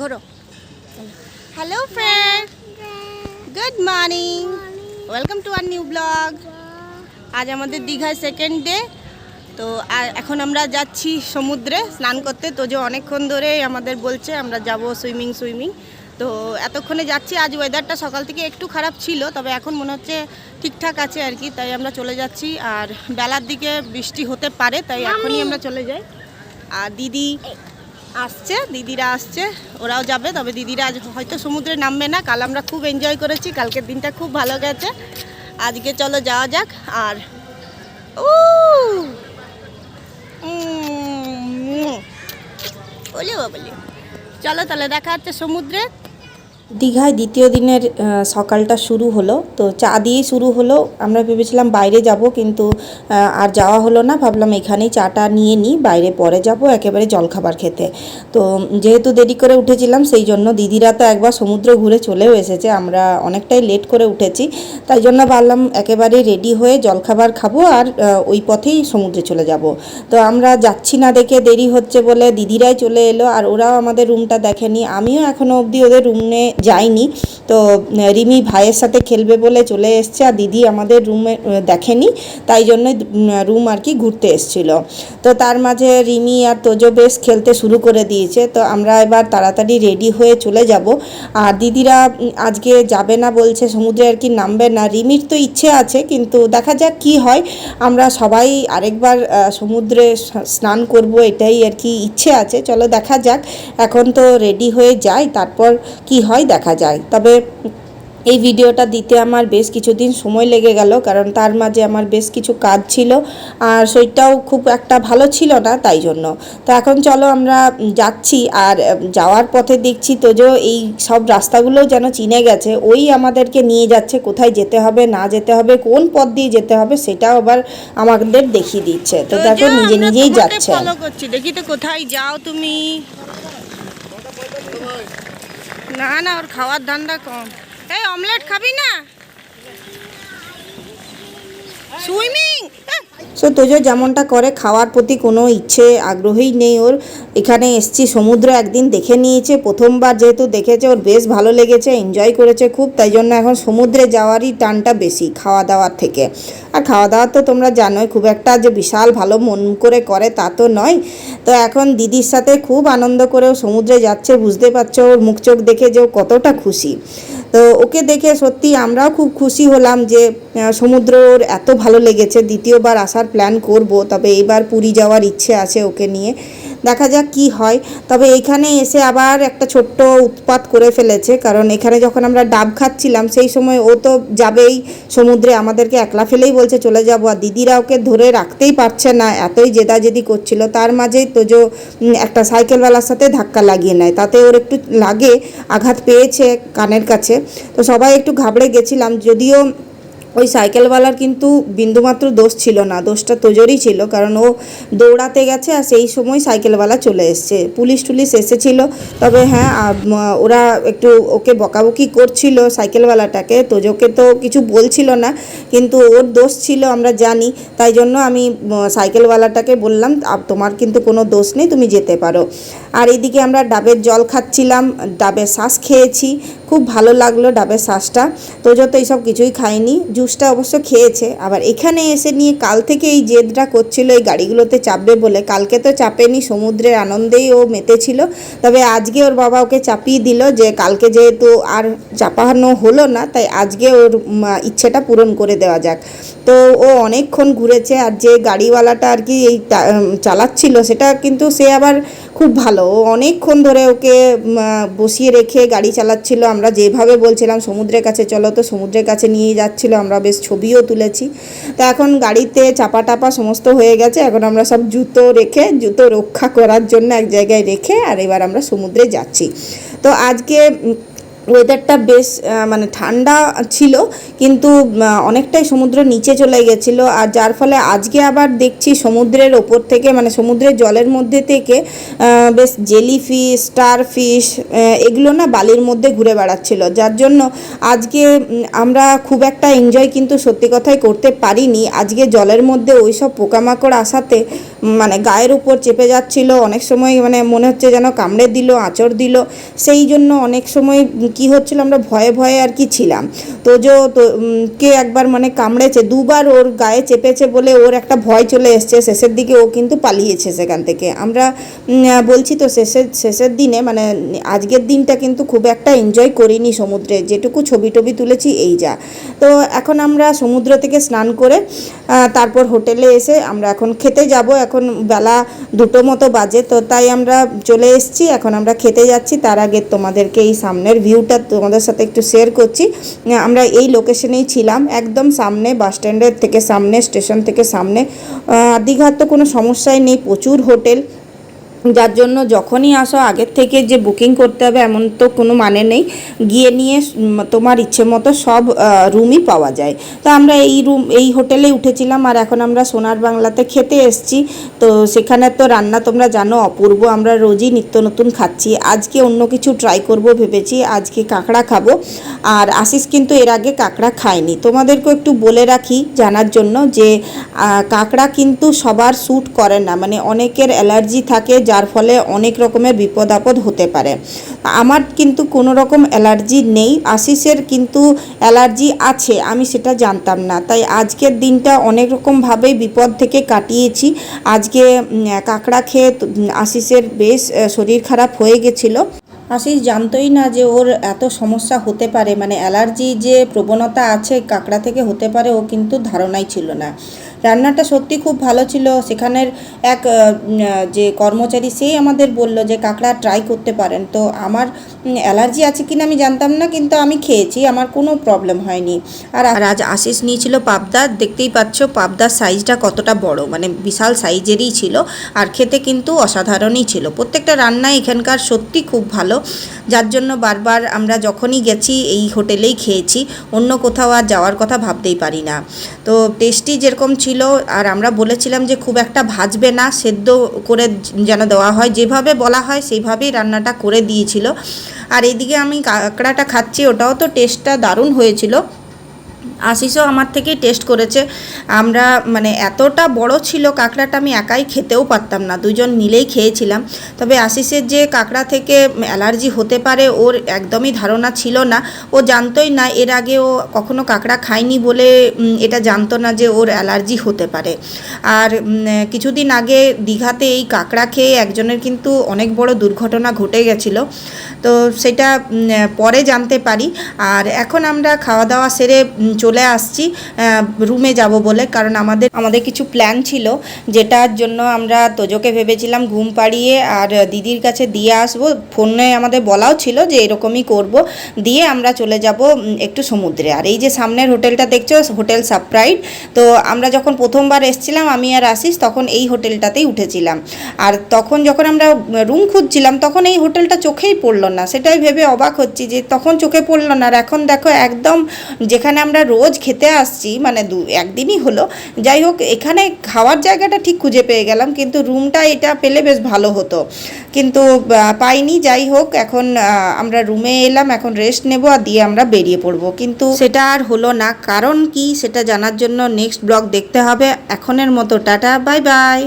ঘোরো। Hello friend good morning welcome to our new blog আজ আমাদের দীঘায় সেকেন্ড ডে তো এখন আমরা যাচ্ছি সমুদ্রে স্নান করতে। তো যে অনেকক্ষণ ধরে আমাদের বলছে আমরা যাব সুইমিং সুইমিং। তো এতক্ষণে যাচ্ছি। আজ ওয়েদারটা সকাল থেকে একটু খারাপ ছিল, তবে এখন মনে হচ্ছে ঠিকঠাক আছে আর কি। তাই আমরা চলে যাচ্ছি। আর বেলার দিকে বৃষ্টি হতে পারে, তাই এখনই আমরা চলে যাই। আর দিদি আসছে, দিদিরা আসছে, ওরাও যাবে, তবে দিদিরা আজ হয়তো সমুদ্রে নামবে না, কাল আমরা খুব এনজয় করেছি, কালকের দিনটা খুব ভালো গেছে। আজকে চলো যাওয়া যাক, আর ও বলে বলে চলো তাহলে দেখা হচ্ছে সমুদ্রে। দীঘায় দ্বিতীয় দিনের সকালটা শুরু হলো। তো চা দিয়েই শুরু হলো। আমরা ভেবেছিলাম বাইরে যাব কিন্তু আর যাওয়া হলো না। ভাবলাম এখানেই চাটা নিয়ে নিই, বাইরে পরে যাব একেবারে জলখাবার খেতে। তো যেহেতু দেরি করে উঠেছিলাম, সেই জন্য দিদিরা তো একবার সমুদ্র ঘুরে চলেও এসেছে। আমরা অনেকটাই লেট করে উঠেছি। তাই জন্য ভাবলাম একেবারে রেডি হয়ে জলখাবার খাব আর ওই পথেই সমুদ্রে চলে যাব। তো আমরা যাচ্ছি না দেখে দেরি হচ্ছে বলে দিদিরাই চলে এলো। আর ওরাও আমাদের রুমটা দেখেনি। আমিও এখনও অবধি ওদের রুমে যাইনি তো, রিমি ভাইয়ের সাথে খেলবে বলে চলে এসছে আর দিদি আমাদের রুমে দেখেনি। তাই জন্য রুম আর কি ঘুরতে এসছিল। তো তার মাঝে রিমি আর তোজো বেশ খেলতে শুরু করে দিয়েছে। তো আমরা এবার তাড়াতাড়ি রেডি হয়ে চলে যাব। আর দিদিরা আজকে যাবে না বলছে, সমুদ্রে আর কি নামবে না। রিমির তো ইচ্ছে আছে, কিন্তু দেখা যাক কি হয়। আমরা সবাই আরেকবার সমুদ্রে স্নান করব, এটাই আর কি ইচ্ছে আছে। চলো দেখা যাক। এখন তো রেডি হয়ে যাই তারপর কি হয় দেখা যায়। তবে এই ভিডিওটা দিতে আমার বেশ কিছুদিন সময় লেগে গেল কারণ তার মাঝে আমার বেশ কিছু কাজ ছিল আর সেটাও খুব একটা ভালো ছিল না তাই জন্য। তো এখন চলো আমরা যাচ্ছি আর যাওয়ার পথে দেখছি তো যে এই সব রাস্তাগুলো যেন চিনে গেছে। ওই আমাদেরকে নিয়ে যাচ্ছে কোথায় যেতে হবে না যেতে হবে কোন পথ দিয়ে যেতে হবে সেটাও আবার আমাদের দেখিয়ে দিচ্ছে। তো দেখো নিজে নিজেই যাচ্ছে। দেখি তো কোথায় যাও তুমি। না না ওর খাওয়ার ধান্দা কম। এই অমলেট খাবি না? সুইমিং সো তোজো যেমনটা করে, খাওয়ার প্রতি কোনো ইচ্ছে, আগ্রহই নেই ওর। এখানে এসছি, সমুদ্র একদিন দেখে নিয়েছে, প্রথমবার যেহেতু দেখেছে, ওর বেশ ভালো লেগেছে এনজয় করেছে খুব, তাই জন্য এখন সমুদ্রে যাওয়ারই টানটা বেশি খাওয়া দাওয়ার থেকে। আর খাওয়া দাওয়া তো তোমরা জানোই, খুব একটা যে বিশাল ভালো মন করে করে তা তো নয়। তো এখন দিদির সাথে খুব আনন্দ করে ও সমুদ্রে যাচ্ছে, বুঝতে পারছ, ওর মুখ চোখ দেখে যে ও কতটা খুশি। তো ওকে দেখে সত্যি আমরাও খুব খুশি হলাম যে সমুদ্র ওর এত ভালো লেগেছে, দ্বিতীয়বার আসার প্ল্যান করব, তবে এবার পুরী যাওয়ার ইচ্ছে আছে ওকে নিয়ে। দেখা যাক কি হয়। তবে এখানে এসে আবার একটা ছোট্ট উৎপাত করে ফেলেছে, কারণ এখানে যখন আমরা ডাব খাচ্ছিলাম, সেই সময় ও তো যাবেই। সমুদ্রে আমাদেরকে একলা ফেলেই বলছে, চলে যাব। আর দিদিরা ওকে ধরে রাখতেই পারছে না, এতই জেদাজেদি করছিল। তার মাঝেই তোজো একটা সাইকেলওয়ালার সাথে ধাক্কা লাগিয়ে নেয়, তাতে ওর একটু লাগে, আঘাত পেয়েছে কানের কাছে। তো সবাই একটু ঘাবড়ে গেছিলাম, যদিও ওই সাইকেলওয়ালার কিন্তু বিন্দুমাত্র দোষ ছিল না, দোষটা তোজোরই ছিল, কারণ ও দৌড়াতে গেছে আর সেই সময় সাইকেলওয়ালা চলে এসছে। পুলিশ টুলিশ এসেছিল, তবে হ্যাঁ ওরা একটু ওকে বকাবকি করছিল সাইকেলওয়ালাটাকে, তোজোকে তো কিছু বলছিল না, কিন্তু ওর দোষ ছিল, আমরা জানি, তাই জন্য আমি সাইকেলওয়ালাটাকে বললাম তোমার কিন্তু কোনো দোষ নেই, তুমি যেতে পারো। আর এদিকে আমরা ডাবের জল খাচ্ছিলাম, ডাবের শ্বাস খেয়েছি, খুব ভালো লাগল ডাবের শ্বাসটা তোজো তো এইসব কিছুই খায়নি, জুসটা অবশ্য খেয়েছে। আবার এখানে এসে নিয়ে কাল থেকে এই জেদটা করছিল, এই গাড়িগুলোতে চাপবে বলে। কালকে তো চাপেনি, সমুদ্রের আনন্দেই ও মেতেছিল। তবে আজকে ওর বাবা ওকে চাপিয়ে দিল যে, কালকে যেহেতু আর চাপানো হলো না, তাই আজকে ওর ইচ্ছেটা পূরণ করে দেওয়া যাক। তো ও অনেকক্ষণ ঘুরেছে, আর যে গাড়িওয়ালাটা আর কি এই চালাচ্ছিল, সেটা কিন্তু সে আবার খুব ভালো। ও অনেকক্ষণ ধরে ওকে বসিয়ে রেখে গাড়ি চালাচ্ছিল। আমরা যেভাবে বলছিলাম, সমুদ্রের কাছে চলো তো, সমুদ্রের কাছে নিয়ে যাচ্ছিল। আমরা বেশ ছবিও তুলেছি। তা এখন গাড়িতে চাপা টাপা সমস্ত হয়ে গেছে। এখন আমরা সব জুতো রেখে, জুতো রক্ষা করার জন্য এক জায়গায় রেখে, আর এবার আমরা সমুদ্রে যাচ্ছি। তো আজকে ওয়েদারটা বেশ মানে ঠান্ডা ছিল, কিন্তু অনেকটাই সমুদ্র নিচে চলে গেছিল। আর যার ফলে আজকে আবার দেখছি সমুদ্রের ওপর থেকে মানে সমুদ্রের জলের মধ্যে থেকে বেশ জেলি ফিশ স্টার ফিশ এগুলো না বালির মধ্যে ঘুরে বেড়াচ্ছিল। যার জন্য আজকে আমরা খুব একটা এনজয় কিন্তু সত্যি কথাই করতে পারিনি। আজকে জলের মধ্যে ওই সব পোকামাকড় আসাতে মানে গায়ের উপর চেপে যাচ্ছিল। অনেক সময় মানে মনে হচ্ছে যেন কামড়ে দিল, আঁচড় দিল। সেই জন্য অনেক সময় কি হচ্ছিল, আমরা ভয়ে ভয়ে আর কি ছিলাম। তোজো, তো কে একবার মানে কামড়েছে, দুবার ওর গায়ে চেপেছে বলে ওর একটা ভয় চলে এসছে, শেষের দিকে ও কিন্তু পালিয়েছে সেখান থেকে। আমরা বলছি তো শেষের শেষের দিনে মানে আজকের দিনটা কিন্তু খুব একটা এনজয় করিনি সমুদ্রে, যেটুকু ছবি টবি তুলেছি এই যা। তো এখন আমরা সমুদ্র থেকে স্নান করে তারপর হোটেলে এসে আমরা এখন খেতে যাব, এখন বেলা দুটো মতো বাজে, তো তাই আমরা চলে এসেছি, এখন আমরা খেতে যাচ্ছি, তার আগে তোমাদেরকে এই সামনের ভিউটা তোমাদের সাথে একটু শেয়ার করছি। আমরা এই লোকেশনেই ছিলাম, একদম সামনে বাস স্ট্যান্ডের থেকে সামনে স্টেশন থেকে সামনে। দীঘার তো কোনো সমস্যাই নেই, প্রচুর হোটেল যার জন্য যখনই আসো, আগের থেকে যে বুকিং করতে হবে এমন তো কোনো মানে নেই। গিয়ে নিয়ে তোমার ইচ্ছে মতো সব রুমই পাওয়া যায়। তো আমরা এই রুম এই হোটেলে উঠেছিলাম আর এখন আমরা সোনার বাংলাতে খেতে এসেছি। তো সেখানে তো রান্না তোমরা জানো, অপূর্ব আমরা রোজই নিত্য নতুন খাচ্ছি। আজকে অন্য কিছু ট্রাই করব ভেবেছি, আজকে কাঁকড়া খাব। আর আশিস কিন্তু এর আগে কাঁকড়া খায়নি। তোমাদেরকেও একটু বলে রাখি জানার জন্য যে কাঁকড়া কিন্তু সবার স্যুট করে না। মানে অনেকের অ্যালার্জি থাকে যার ফলে অনেক রকমের বিপদ আপদ হতে পারে। আমার কিন্তু কোনো রকম অ্যালার্জি নেই, আশিসের কিন্তু অ্যালার্জি আছে, আমি সেটা জানতাম না। তাই আজকের দিনটা অনেক রকমভাবেই বিপদ থেকে কাটিয়েছি। আজকে কাঁকড়া খেয়ে আশিসের বেশ শরীর খারাপ হয়ে গেছিল। আশিস জানতোই না যে ওর এত সমস্যা হতে পারে মানে অ্যালার্জি যে প্রবণতা আছে কাঁকড়া থেকে হতে পারে, ও কিন্তু ধারণাই ছিল না। রান্নাটা সত্যি খুব ভালো ছিল। সেখানের এক যে কর্মচারী সেই আমাদের বলল যে, কাঁকড়া ট্রাই করতে পারেন। তো আমার অ্যালার্জি আছে কিনা আমি জানতাম না, কিন্তু আমি খেয়েছি, আমার কোনো প্রবলেম হয়নি। আর আজ আশিস নিয়েছিল পাবদা, দেখতেই পাচ্ছ পাবদার সাইজটা কতটা বড় মানে বিশাল সাইজেরই ছিল, আর খেতে কিন্তু অসাধারণই ছিল। প্রত্যেকটা রান্নাই এখানকার সত্যি খুব ভালো। যার জন্য বারবার আমরা যখনই গেছি, এই হোটেলেই খেয়েছি, অন্য কোথাও আর যাওয়ার কথা ভাবতেই পারি না। তো টেস্টি যেরকম ছিল আর আমরা বলেছিলাম যে খুব একটা ভাজবে না, সেদ্ধ করে যেন দেওয়া হয়। যেভাবে বলা হয় সেইভাবেই রান্নাটা করে দিয়েছিল। আর এদিকে আমি কাঁকড়াটা খাচ্ছি, ওটাও তো টেস্টটা দারুণ হয়েছিল। আশিসও আমার থেকেই টেস্ট করেছে। আমরা মানে এতটা বড় ছিল কাঁকড়াটা আমি একাই খেতেও পারতাম না দুজন মিলেই খেয়েছিলাম। তবে আশিসের যে কাঁকড়া থেকে অ্যালার্জি হতে পারে ওর একদমই ধারণা ছিল না। ও জানতোই না এর আগে ও কখনো কাঁকড়া খায়নি বলে এটা জানতো না যে ওর অ্যালার্জি হতে পারে। আর কিছুদিন আগে দীঘাতে এই কাঁকড়া খেয়ে একজনের কিন্তু অনেক বড় দুর্ঘটনা ঘটে গেছিল। তো সেটা পরে জানতে পারি। আর এখন আমরা খাওয়া দাওয়া সেরে উম, চলে আসছি রুমে যাব বলে। কারণ আমাদের আমাদের কিছু প্ল্যান ছিল, যেটার জন্য আমরা তোজোকে ভেবেছিলাম ঘুম পাড়িয়ে আর দিদির কাছে দিয়ে আসব। ফোনে আমাদের বলাও ছিল যে এরকমই করব। দিয়ে আমরা চলে যাব একটু সমুদ্রে। আর এই যে সামনের হোটেলটা দেখছ, হোটেল সাপ্রাইড তো আমরা যখন প্রথমবার এসেছিলাম, আমি আর আসিস তখন এই হোটেলটাতেই উঠেছিলাম। আর তখন যখন আমরা রুম খুঁজছিলাম, তখন এই হোটেলটা চোখেই পড়ল না। সেটাই ভেবে অবাক হচ্ছি যে তখন চোখে পড়ল না। আর এখন দেখো, একদম যেখানে আমরা রোজ খেতে আসছি মানে দু, একদিনই হলো। যাই হোক, এখানে খাওয়ার জায়গাটা ঠিক খুঁজে পেয়ে গেলাম, কিন্তু রুমটা এটা পেলে বেশ ভালো হতো। কিন্তু পাইনি, যাই হোক, এখন আমরা রুমে এলাম, এখন রেস্ট নেব আর দিয়ে আমরা বেরিয়ে পড়ব। কিন্তু সেটা আর হলো না, কারণ কি সেটা জানার জন্য নেক্সট ব্লগ দেখতে হবে। এখনের মতো, টাটা, বাই বাই।